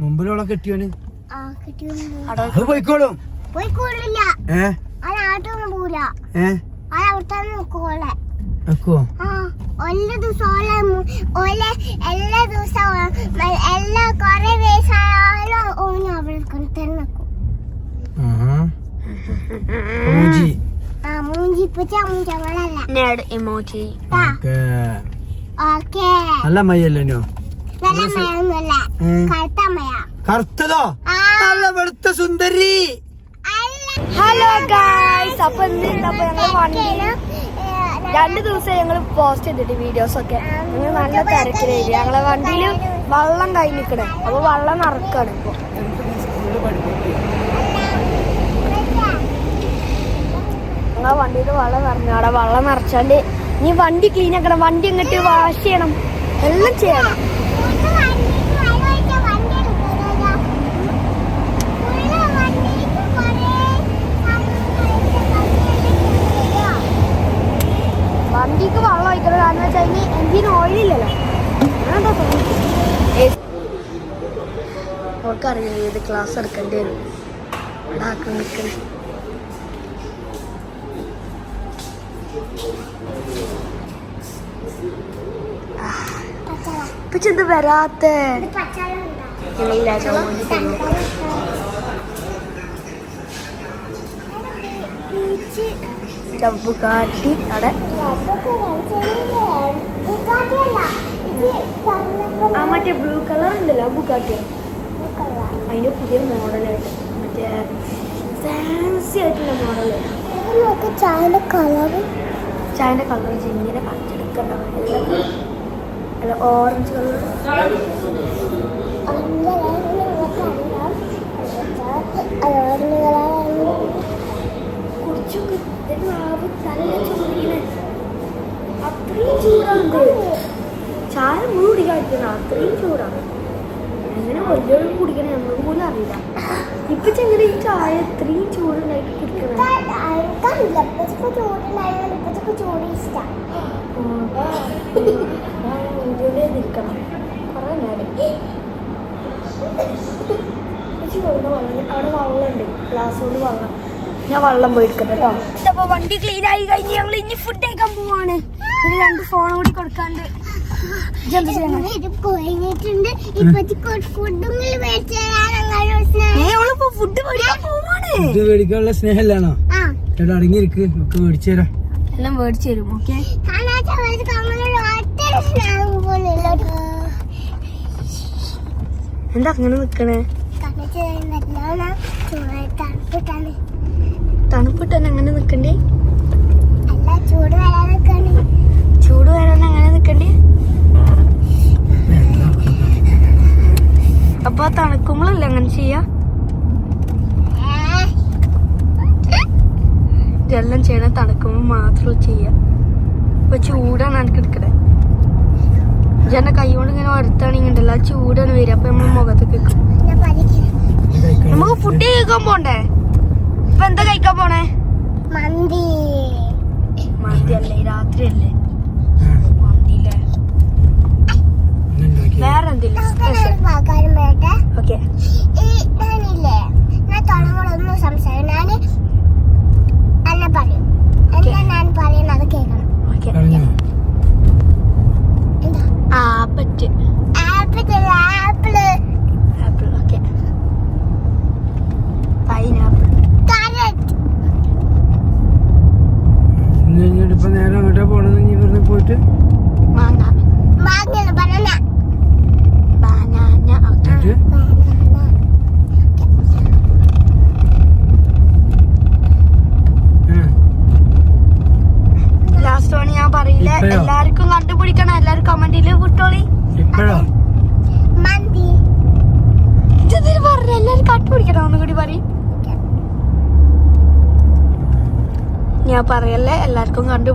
മുമ്പിലുള്ള കെട്ടിയോന്? ആ കിട്ടിയോ അത് പോയിക്കോളും. എല്ലാ ദിവസവും ഓലെ മു- ഓലെ എല്ലാ ദിവസവും മ- എല്ലാ കൊറേ വയസ്സായാലും ഓന് അവിടെ തന്നെ നിൽക്കും ആഹാ. ആ മൂഞ്ചി. ഇപ്പച്ച മൂഞ്ചി അവളല്ല. Emoji okay. ഓക്കേ. നല്ല മയ്യല്ലോ കറുത്തതോ? നല്ല വെളുത്ത സുന്ദരി. ഹലോ ഗായ്സ് അപ്പൊ ഇന്ന് അപ്പൊ ഞങ്ങൾ വണ്ടിയിൽ രണ്ട് ദിവസം ഞങ്ങൾ പോസ്റ്റ് ചെയ്തിട്ട് വീഡിയോസ് ഒക്കെ. ഞങ്ങൾ നല്ല തിരക്കിലായിരുന്നു ഞങ്ങളെ വണ്ടിയിൽ വള്ളം കൈ നിൽക്കണേ അപ്പൊ വള്ളം നിറക്കാണ് ഇപ്പൊ. ഞങ്ങളെ വണ്ടിയിൽ വള്ളം നിറഞ്ഞു. അവിടെ വള്ളം നിറച്ചാണ്ട് ഇനി വണ്ടി ക്ലീൻ ആക്കണം. വണ്ടി ഇങ്ങോട്ട് വാഷ് ചെയ്യണം. എല്ലാം ചെയ്യണം. ഒഴിക്കണം. കാരണം വെച്ചാൽ ഇനി എഞ്ചിൻ ഓയിലില്ലല്ലോ അവർക്കറിയാം ഏത് ക്ലാസ് എടുക്കേണ്ടി വരും. ആക്കി നിൽക്കണേ ഇപ്പൊ ചെന്ത് വരാത്ത? ഞങ്ങളില്ലാക്കാൻ വേണ്ടി കാട്ടി അവിടെ. ആ മറ്റേ ബ്ലൂ കളർ ഉണ്ടല്ലോ ബുഗാട്ടി. അതിന്റെ പുതിയ മോഡലായിട്ട് മറ്റേ ഫാൻസി ആയിട്ടുള്ള മോഡൽ ചായന്റെ കളർ ചായന്റെ കളർ ഇങ്ങനെ പച്ചെടുക്കണ്ട. അല്ല ഓറഞ്ച് കളർ കുടിച്ചു നാവ് നല്ല ചൂടിന് അത്രയും ചൂടാണ് ചായ മുഴുവൻ കുടിക്കാതിരിക്കുന്ന അത്രയും ചൂടാണ് അങ്ങനെ വലിയൊരു കുടിക്കണേ നമുക്ക് പോലും അറിയില്ല ഇപ്പൊ ചെങ്ങനെ ഈ ചായ ഇത്രയും ചൂടുണ്ടായിട്ട് കുടിക്കണം ചൂട് കുറേ നേരം അവിടെ വള്ളുണ്ട് ഗ്ലാസ് കൊണ്ട് വെള്ളം ഞാൻ വെള്ളം പോയി എടുക്കട്ടെ കേട്ടോ അപ്പൊ വണ്ടി ക്ലീൻ ആയി കഴിഞ്ഞ് ഞങ്ങൾ ഇനി ഫുഡ് കഴിക്കാൻ പോവാണ്. ഒരു രണ്ട് ഫോൺ കൂടി കൊടുക്കാണ്ട്. ഫുഡും ചേട്ടാ അടങ്ങിയിരിക്ക്. ഒക്കെ മേടിച്ചു തരാം. എല്ലാം മേടിച്ചു തരും ഓക്കെ എന്താ അങ്ങനെ നിക്കണേ? തണുപ്പ് നല്ലോണം ചൂട് തണുപ്പിട്ടാണ് അങ്ങനെ നിക്കണ്ടേ? ചൂട് വരാൻ ചൂട് വരാൻ അങ്ങനെ നിക്കണ്ടേ? അപ്പൊ തണുക്കുമ്പോഴല്ലേ അങ്ങനെ ചെയ്യാ? ഇതെല്ലാം ചെയ്യണ തണുക്കുമ്പോൾ മാത്രം ചെയ്യാ. ഇപ്പൊ ചൂടാണ് എനിക്ക് എടുക്കണേ. ഞാൻ കൈ കൊണ്ട് ഇങ്ങനെ വരുത്താണെങ്കിൽ ഉണ്ടല്ലോ ആ ചൂടാണ് വരിക. അപ്പൊ നമ്മൾ മുഖത്ത് കേൾക്കും നമുക്ക് ഫുഡ് കേൾക്കാൻ പോണ്ടേ? എന്താ കഴിക്കാൻ പോണേ? മന്തി. മന്തി അല്ലേ രാത്രി അല്ലേ മന്തി അല്ലേ. വേറെ എന്തില്ല ഓക്കെ. ഞാനില്ലേ ഞാൻ സംസാരം പറയും. എന്താ ഞാൻ പറയുന്നത് കേൾക്കണം. ആ പറ്റ് ആപ്പിൾ. ആപ്പിൾ ഇപ്പൊ നേരെ അങ്ങോട്ടാണ് പോകണമെന്ന് നീ ഇവിടുന്ന് പോയിട്ട്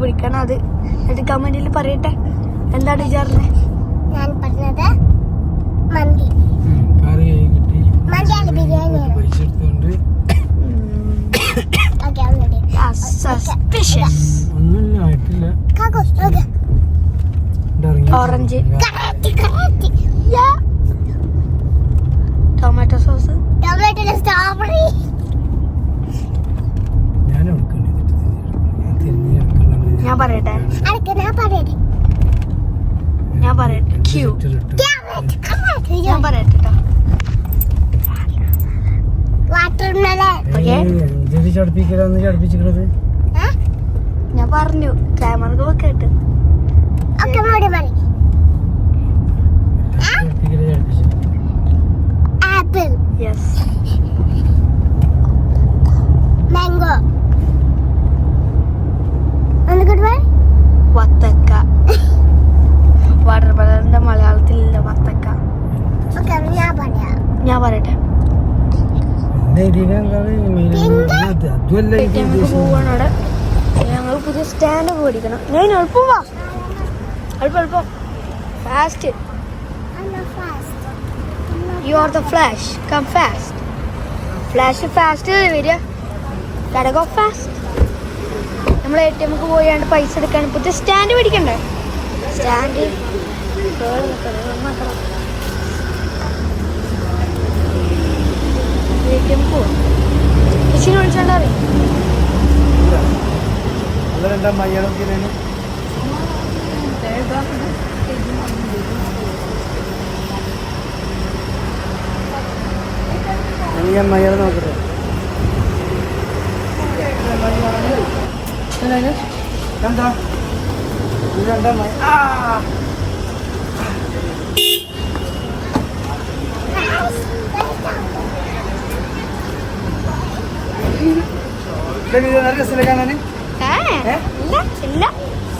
എല്ലാവർക്കും അത് എന്നിട്ട് കമന്റിൽ പറയട്ടെ. എന്താണ് വിചാരണേ? ഞാൻ പറഞ്ഞത് മന്തി. മന്തിയാണ് ബിരിയാണിയാണ് പൈസ എടുത്തോണ്ട് ഒന്നുമില്ല ആയിട്ടില്ല. കാക്കോ ഓറഞ്ച് ചടപ്പിക്കലാന്ന് ചടപ്പിച്ചിട്ടുള്ളത് ഞാൻ പറഞ്ഞു ക്യാമറ കേട്ട് ഒക്കെ മോടി മതി ചടപ്പിക്കല ചടപ്പിച്ചു ആപ്പിൾ. Yes mango. ഒന്ന് കൂടി പറ വത്തക്ക. വാട്ടർ ബലറിന്റെ മലയാളത്തിലില്ല വത്തക്ക. ഓക്കെ ഞാൻ പറയാം. ഞാൻ പറയട്ടെ. അതുമല്ല എനിക്ക് നമുക്ക് ഉദ്ദേശിച്ചത്. പോവാണ് അവിടെ ഞങ്ങൾ പുതിയ സ്റ്റാൻഡ് മേടിക്കണം ഞാൻ എളുപ്പം വാ എളുപ്പം എളുപ്പം fast you are the flash come fast flash fast വരിക കടകോ ഫാസ്റ്റ് നമ്മൾ എ ടി എമ്മക്ക് പോയാണ്ട് പൈസ എടുക്കാൻ പുതിയ സ്റ്റാൻഡ് മേടിക്കണ്ടേ സ്റ്റാൻഡ് എം പോവാം. ചേച്ചിനെ? ഇനി ഞാൻ മയ്യാളെ നോക്കട്ടെ. എന്താ? മയ ആ ഇത് നല്ല രസമില്ലേ കാണാന് ഏ? ഇല്ല ഇല്ല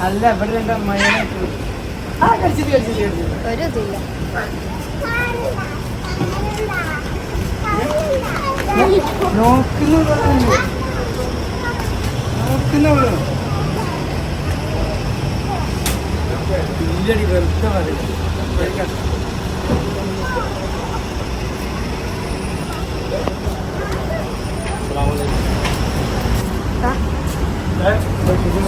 അല്ല ഇവിടെ ഒരു ഇതില്ല നോക്കുന്നു പറഞ്ഞു നോക്കുന്നുള്ളൂ ഇല്ലടി വെറുതെ പറയും ഞാൻ ഷാജി ഇവിടെ ഗുജറാത്തിൽ കുട്ടികളാണ് Guys, കാര്യം പറയട്ടെ ഇപ്പൊ ഈ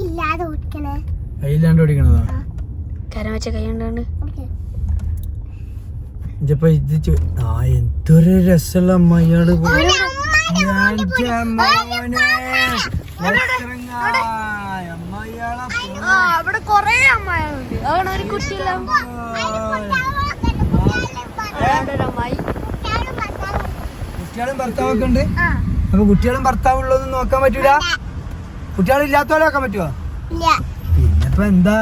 ഇല്ലാതെ ഓടിക്കണേ. കൈയില്ലാണ്ട് ഓടിക്കണതോ? കരം വെച്ച കൈ ഇത് ആ എന്തൊരു രസമുള്ള ആ അവിടെ കൊറേ അമ്മയാളുണ്ട് ഒരു കുട്ടിയില്ല. കുട്ടികളും ഭർത്താവൊക്കെ ഉണ്ട്. ആ. അപ്പൊ കുട്ടികളും ഭർത്താവ് ഉള്ളതൊന്നും നോക്കാൻ പറ്റൂല? കുട്ടികളില്ലാത്തോലെ നോക്കാൻ പറ്റുമോ ഇല്ല. പിന്നെപ്പോ എന്താ?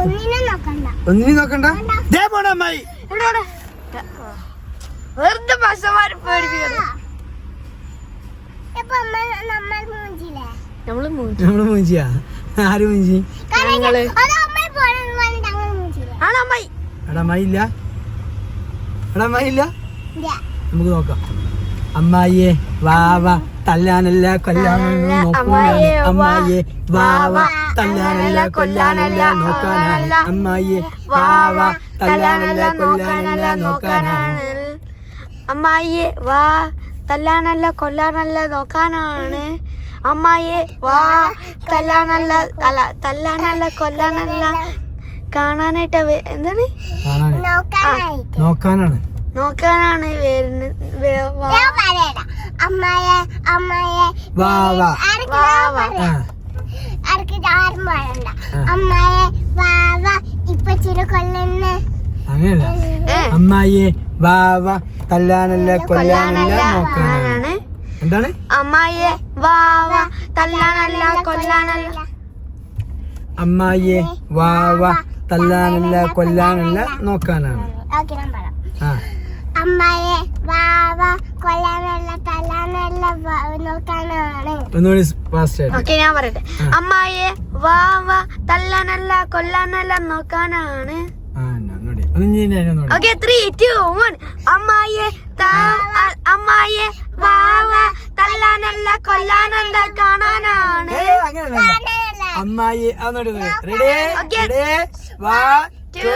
ഒന്നിനും നോക്കണ്ട. ഒന്നിനും നോക്കണ്ട? ദേ പോണ അമ്മായി. വെറുതെ പശമാര് നമ്മൾ മൂഞ്ചിയാ? ആര് മൂഞ്ചി? അമ്മായി ഇല്ല. എടാ അമ്മായി ഇല്ല. ഇല്ല. നമുക്ക് നോക്കാം. അമ്മായിയെ വാവ തല്ലാനല്ല കൊല്ലാനല്ല നോക്കാനല്ല നോക്കാനാണ്. വാ, അമ്മായിയെ വാവ വാ, തല്ലാനല്ല കൊല്ലാനല്ല നോക്കാനാണ്. അമ്മായിയെ വാവ തല്ലാനല്ല കൊല്ലാനല്ല നോക്കാനാണ്. അമ്മായിയെ വാ തല്ലാനല്ല കൊല്ലാനല്ല നോക്കാനാണ്. അമ്മായിയെ വാ തല്ലാനല്ല തല തല്ലാനല്ല കൊല്ലാനല്ല കാണാനായിട്ട് എന്താണ്? നോക്കാനാണ്. നോക്കാനാണ് വരുന്നത് വേ- വാ. അമ്മയെ അമ്മയെ. അമ്മയെ വാവ ഇപ്പൊ ചില കൊല്ലുന്ന അങ്ങനെയല്ല. ഏ, അമ്മായിയെ വാവ തല്ലാനല്ല കൊല്ലാനല്ല നോക്കാനാണ്. എന്താണ്? അമ്മായിയെ വാവ തല്ലാനല്ല കൊല്ലാനല്ല. അമ്മായിയെ വാവ തല്ലാനല്ല കൊല്ലാനല്ല നോക്കാനാണ്. ആ. അമ്മയെ വാവ കൊല്ലാനല്ല തല്ലാനല്ല വ- നോക്കാനാണ്. ഒന്നുകൂടി ഫാസ്റ്റ് ഓക്കെ ഞാൻ പറയട്ടെ. അമ്മായെ വാവ വാ വാ തല്ലാനല്ല കൊല്ലാനല്ല നോക്കാനാണ്. ഓക്കെ ത്രീ ടു വൺ അമ്മായെ അമ്മായെ വാവ വാ വാ തല്ലാനല്ല കൊല്ലാനല്ല കാണാനാണ്. അമ്മായി ഓക്കെ റെഡി Okay. റെഡി വാ ടു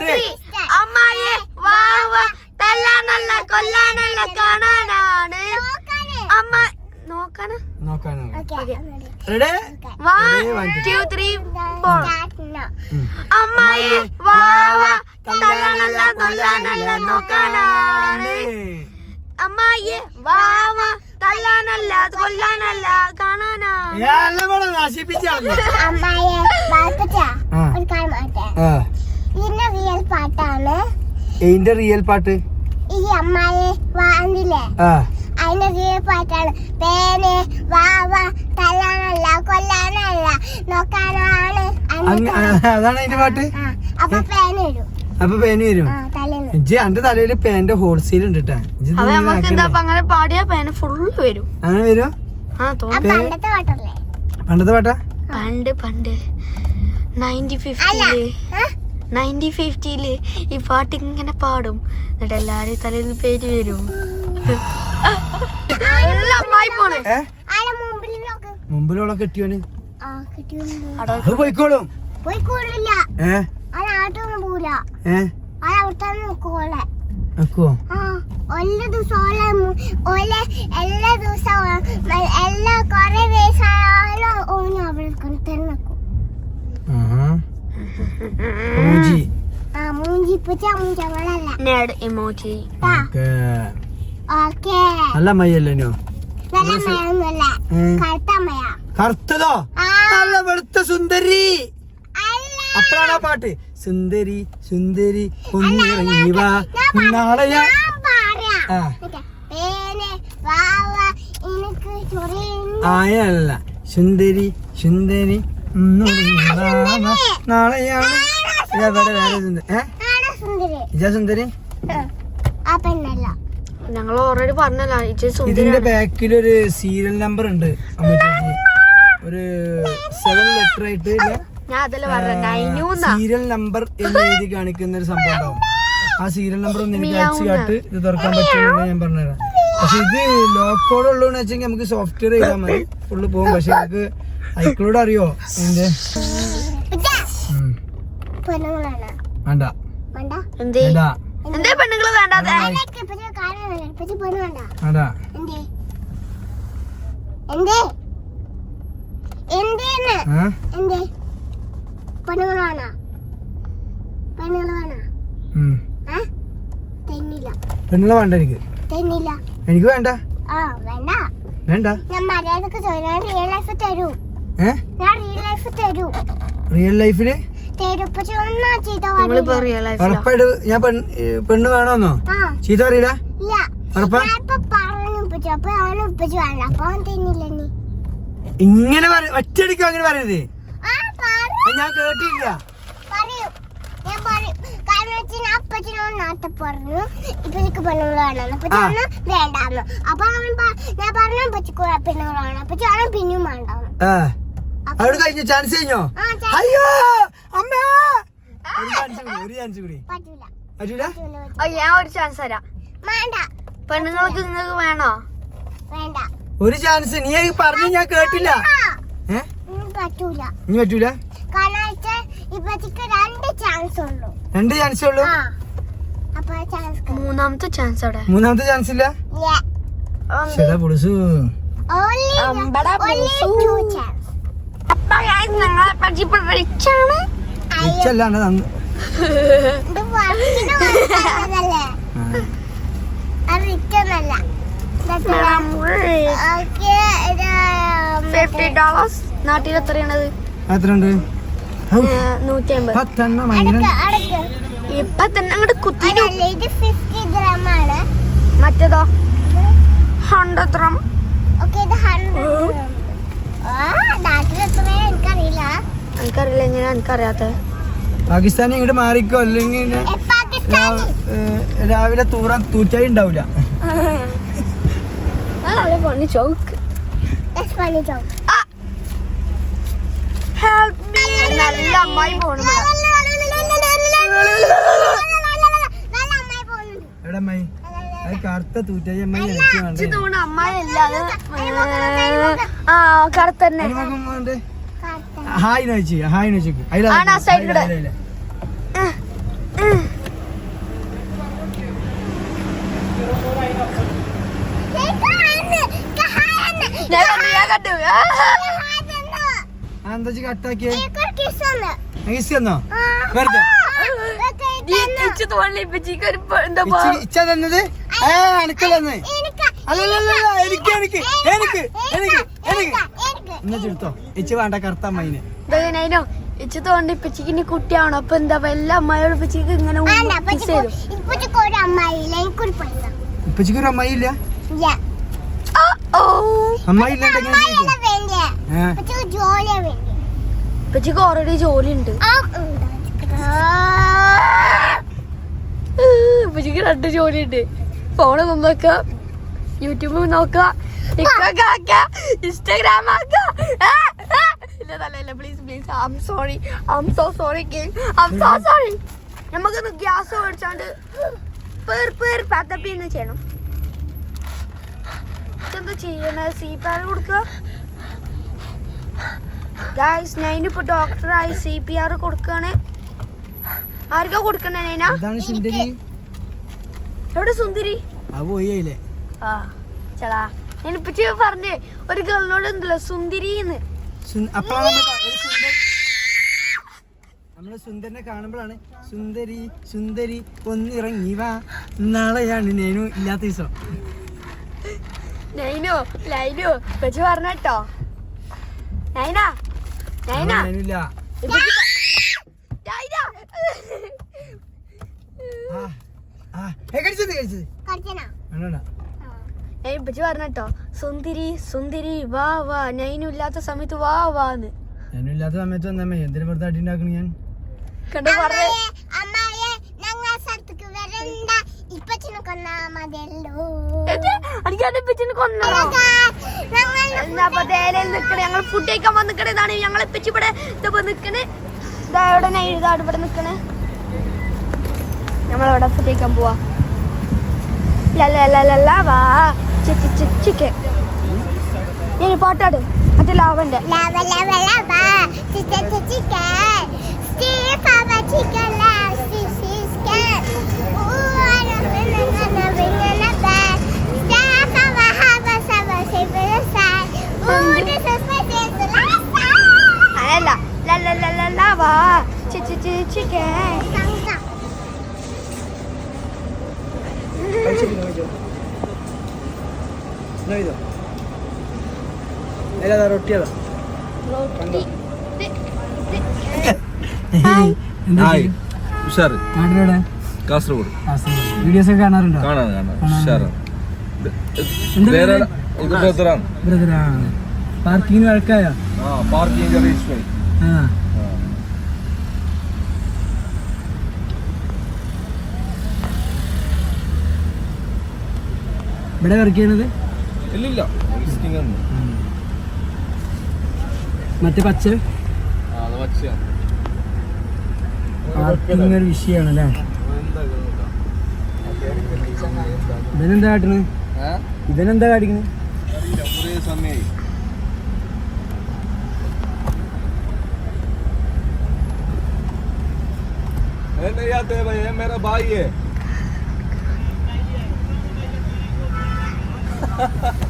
ത്രീ അമ്മായിയെ വാ വാ ready one two three four അമ്മായി വാവ കൊല്ലാനല്ല നോക്കാനാണ്. അമ്മായി വാവ കൊല്ലാനല്ല കാണാനാണ് അമ്മായെ ഇതിന്റെ റിയൽ പാട്ടാണ് ഇതിന്റെ റിയൽ പാട്ട് ഈ അമ്മായി വാങ്ങില്ലേ ആ. അതിന്റെ കീഴിൽ പാട്ടാണ് പേന് വാവ തല്ലാനല്ല കൊല്ലാനല്ല. നോക്കാനാണ് അങ്ങ- അതാണ് അതിന്റെ പാട്ട്? അപ്പൊ പേന് വരും. അപ്പൊ പേന് വരും? ഇജ്ജ് എന്റെ തലയിൽ പേന്റെ ഹോൾസെയിൽ ഉണ്ട് കേട്ടാ. അങ്ങനെ പാടിയാ പേന ഫുള്ള് വരും. അങ്ങനെ വരും? പണ്ടത്തെ പാട്ടാ? പണ്ട് പണ്ട്. നയന്റി അല്ല ഫിഫ്റ്റിയിൽ? നയന്റി ഫിഫ്റ്റിയിൽ ഈ പാട്ട് ഇങ്ങനെ പാടും. എന്നിട്ട് എല്ലാരും തലയിൽ പേര് വരും. മുമ്പിലുള്ള കെട്ടിയോന്? അത് പോയിക്കോളും. എല്ലാ ദിവസവും എല്ലാ ദിവസവും എല്ലാ കൊറേ വയസ്സായാലും ഓന് അവിടെ തന്നെ നിൽക്കും ആ മൂഞ്ചി. പൂച്ച മൂഞ്ചങ്ങളല്ല നേട് ഇമോജി. ഓക്കേ. നല്ല മയ്യല്ലേ കറുത്തതോ? നല്ല വെളുത്ത സുന്ദരി. അപ്പോഴാണ് ആ പാട്ട്. സുന്ദരി സുന്ദരി ഒന്നിറങ്ങി വാ. നാളെ ഞാൻ ആയല്ല. സുന്ദരി സുന്ദരി. നാളെയാണ് ഇതാ വേറെ വേറെ സുന്ദരി ഏ? ആടാ സുന്ദരി. ഇജാ സുന്ദരി. ആ പെണ്ണല്ല. ഞങ്ങൾ ഓൾറെഡി പറഞ്ഞല്ലോ ഇതിന്റെ ബാക്കിൽ ഒരു സീരിയൽ നമ്പർ ഉണ്ട് ഒരു സെവൻ ലെറ്റർ ആയിട്ട് സീരിയൽ നമ്പർ എന്ന് എഴുതി കാണിക്കുന്ന ഒരു സംഭവം ഉണ്ടാവും. ആ സീരിയൽ നമ്പർ ഒന്ന് എനിക്ക് അയച്ചു കാട്ട് ഇത് തുറക്കാൻ പറ്റുമെന്ന് ഞാൻ പറഞ്ഞുതരാം. പക്ഷെ ഇത് ലോക്കോഡ് ഉള്ളതെന്ന് വെച്ചെങ്കിൽ നമുക്ക് സോഫ്റ്റ്വെയർ ചെയ്താൽ മതി. ഫുള്ള് പോകും. പക്ഷെ നമുക്ക് ഐക്കളോട് അറിയോ? എന്റെ വേണ്ട. എന്താ? വേണ്ട. വേണ്ട ഉം. പെണ്ണുള്ള വേണ്ട എനിക്ക്. എനിക്ക് വേണ്ട. വേണ്ട. റിയൽ ലൈഫിൽ ഞാൻ പെണ്ണ് വേണമെന്നോ ചീത്ത അറിയില്ല അപ്പൊ അപ്പൊ ഇങ്ങനെ ഒറ്റടിക്കോ അങ്ങനെ പറയരുത്. ഞാൻ കേട്ടില്ല. പറഞ്ഞു. ഇപ്പൊ എനിക്ക് പെണ്ണുങ്ങൾ വേണം. അപ്പൊ വേണ്ടാന്ന്. അപ്പൊ അവൻ ഞാൻ പറഞ്ഞു പെണ്ണുങ്ങൾ വേണം അപ്പൊ ചേട്ടൻ പിന്നെയും വേണ്ടാന്ന്. അപ്പൊ അവിടെ കഴിഞ്ഞു ചാൻസ് കഴിഞ്ഞോ? അയ്യോ അമ്മേ. ഒരു ചാൻസ് കൂടി ഒരു ചാൻസ് കൂടി. പറ്റൂല. ഞാൻ ഒരു ചാൻസ് തരാം. വേണ്ട. പെണ്ണുങ്ങൾക്ക് നിങ്ങൾക്ക് വേണോ? വേണ്ട. ഒരു ചാൻസ് നീ എനിക്ക് പറഞ്ഞു ഞാൻ കേട്ടില്ല. നീ പറ്റൂല. രണ്ട് ചാൻസ് ഉള്ളൂ. രണ്ട് ചാൻസേ ഉള്ളൂ? ആ. അപ്പൊ ചാൻസ് മൂന്നാമത്തെ ചാൻസ് അവിടെ. മൂന്നാമത്തെ ചാൻസ് ഇല്ല? ശരി പൊളിസു. അമ്പടാ പൊളിസു. Guys, ഞങ്ങളെ പരിചയപ്പെടിച്ചാണ് റിച്ചല്ലാണ്ട് തന്നു ഫിഫ്റ്റി ഡോളേഴ്സ്. നാട്ടിൽ എത്രയാണത്? എത്ര ഉണ്ട് നൂറ്റി അമ്പത് പത്തെണ്ണം ഇപ്പൊ തന്നെ അങ്ങോട്ട് കുത്തി മറ്റേതോ? ഹൺഡ്രഡ് ഗ്രാം ഓക്കെ ഇത് ഹൺഡ്രഡ് എനിക്കറിയില്ല എങ്ങനെയാ എനിക്കറിയാത്ത പാകിസ്ഥാനി ഇങ്ങോട്ട് മാറിക്കോ അല്ലെങ്കിൽ രാവിലെ തൂറാൻ തൂച്ചായി ഉണ്ടാവില്ല നല്ല അമ്മായി പോണു. എവിടെ അമ്മായി കറുത്ത. ഹായ് നോച്ചി ഹായ് നോച്ചിക്ക് എന്താ കട്ടാക്കിയേ. വെറുതെ? ഇച്ചി- ഇച്ച തന്നത്? ഏ അനക്കല്ലെന്ന്. എനിക്ക് അല്ലല്ലല്ല എനിക്ക് എനിക്ക് എനിക്ക് എനിക്ക് എനിക്ക്. എന്നാ ചെടുത്തോ ഇച്ച് വേണ്ട കറുത്ത അമ്മയിന് നൈനോ ഇച്ച് തോന്നി ഇപ്പച്ചിക്ക് കുട്ടിയാണോ അപ്പൊ എന്താ എല്ലാ അമ്മയോട് പിച്ചിക്ക് ഇങ്ങനെ ഇപ്പച്ചിക്ക് ഒരു അമ്മായില്ല ഇപ്പച്ചിക്ക് ഓൾറെഡി ജോലി ആ ഉണ്ട്. ഇപ്പച്ചിക്ക് രണ്ട് ജോലി ഉണ്ട് ഫോണ് നോക്ക. യൂട്യൂബ് നോക്കുക Instagram please please I sorry I so sorry I so sorry നമുക്കൊന്ന് ഗ്യാസ് മേടിച്ചോണ്ട് പേർ പേർ പാത്തപ്പിന്ന് ചെയ്യണം. ഇതെന്താ ചെയ്യണേ? സി പാൻ കൊടുക്കുക ഗായ്സ് ഡോക്ടറായി സി പി ആർ കൊടുക്കാണ്. ആർക്കാ കൊടുക്കണേ നൈന? എവിടെ സുന്ദരി? പോയില്ലേ ആ ചേടാ. ഞാനിപ്പോ പറഞ്ഞേ ഒരു ഗേളിനോട് എന്തല്ലോ സുന്ദരിന്ന്. നമ്മൾ സുന്ദരനെ കാണുമ്പോഴാണ് സുന്ദരി സുന്ദരി ഒന്നിറങ്ങി വാ. നാളെയാണ് നേനു ഇല്ലാത്ത ദിവസം. നൈനോ ലൈനോ വെച്ച് പറഞ്ഞോ നൈന നൈന. നേനില്ല. ആ. ഇപ്പച്ചി സുന്ദരി സുന്ദരി വാ വാ നൈനും ഇല്ലാത്ത സമയത്ത് വാ വാന്ന്. ഞാനും ഇല്ലാത്ത സമയത്ത് വന്നമ്മ എന്തിനു വെറുതെ അടി ഞാൻ? കണ്ടു പറഞ്ഞേ. ഞങ്ങളെ ഞങ്ങൾ ഫുഡ് കഴിക്കാൻ ഇതാണ് ഞങ്ങൾ ഇപ്പിച്ച് ഇവിടെ ഇപ്പൊ നിക്കണേ. ഇതാ ഇവിടെ നൈ ഇതാ ഇവിടെ നിക്കണേ. നമ്മളവിടെ അവിടെ കഴിക്കാൻ പോവാ ലല്ല വാ ചിക്ക്. ചിക്ക്. ചിക്ക്. ഞാൻ പാട്ടാട് മറ്റേ ലാവന്റെ ലവ ലവ ലവ ചിക്കൻ ചിക്കൻ സ്റ്റീവ് പവ ചിക്കൻ ലവ് ചിക്കൻ അതല്ല ലല്ല ലല്ല വാ ചിക്ക് ചിക്ക് ചിക്ക് ഏതാ റൊട്ടി ഹായ്. ഉഷാറ്. നാട്ടിലെവിടെ? കാസർഗോഡ്. വീഡിയോസ് ഒക്കെ കാണാറുണ്ടോ? കാണാൻ കാണാൻ കാണാൻ. ഉഷാറ് എന്താ വേറെ പേര്? ഇത് ബ്രദറാണ് ബ്രദറാ പാർക്കിങ്ങിന് വഴക്കായോ പാർക്കിംഗ് അറേഞ്ച്മെന്റ് ആ. ഇവിടെ വർക്ക് ചെയ്യണത് ഇല്ലില്ല വിസിറ്റിംഗ് ആണ് മറ്റേ പച്ച ആ, അത് വച്ചാണ് പാർക്കിംഗ് ഒരു വിഷയമാണല്ലേ ഇവനെന്താ കാട്ടണ് ഇവനെന്താ കാട്ടിക്കണ് കുറേ സമയമായി ये नहीं आते भाई ये मेरा भाई है ハハハハ。